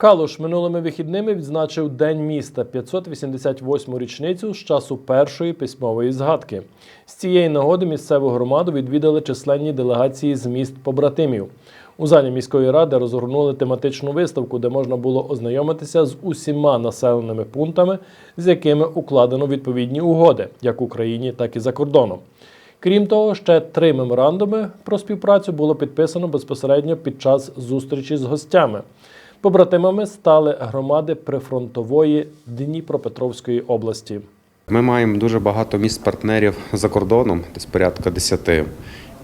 Калуш минулими вихідними відзначив День міста 588-му річницю з часу першої письмової згадки. З цієї нагоди місцеву громаду відвідали численні делегації з міст побратимів. У залі міської ради розгорнули тематичну виставку, де можна було ознайомитися з усіма населеними пунктами, з якими укладено відповідні угоди, як в Україні, так і за кордоном. Крім того, ще три меморандуми про співпрацю було підписано безпосередньо під час зустрічі з гостями. Побратимами стали громади прифронтової Дніпропетровської області. Ми маємо дуже багато міст партнерів за кордоном, десь порядка 10.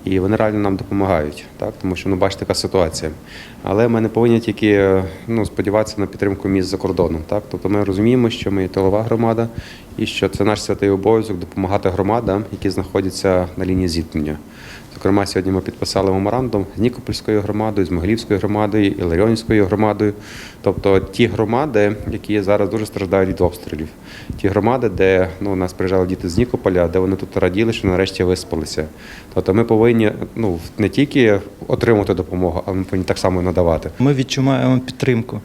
І вони реально нам допомагають, так тому що ну бачите, така ситуація. Але ми не повинні тільки ну, сподіватися на підтримку міст за кордоном. Так, тобто ми розуміємо, що ми є тилова громада, і що це наш святий обов'язок допомагати громадам, які знаходяться на лінії зіткнення. Зокрема, сьогодні ми підписали меморандум з Нікопольською громадою, з Могилівською громадою і громадою. Тобто ті громади, які зараз дуже страждають від обстрілів, ті громади, де ну, нас приїжджали діти з Нікополя, де вони тут раділи, що нарешті виспалися. Тобто ми повинні ну, не тільки отримати допомогу, а ми повинні так само надавати. Ми відчуваємо підтримку.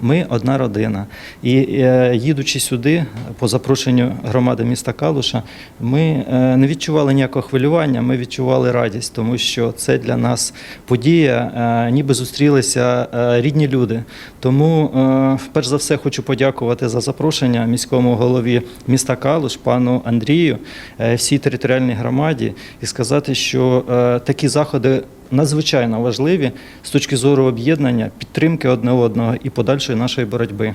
Ми одна родина. І е, їдучи сюди, по запрошенню громади міста Калуша, ми е, не відчували ніякого хвилювання, ми відчували радість, тому що це для нас подія, е, ніби зустрілися рідні люди. Тому, перш за все, хочу подякувати за запрошення міському голові міста Калуш, пану Андрію, всій територіальній громаді, і сказати, що такі заходи надзвичайно важливі з точки зору об'єднання, підтримки одне одного і подальшої нашої боротьби.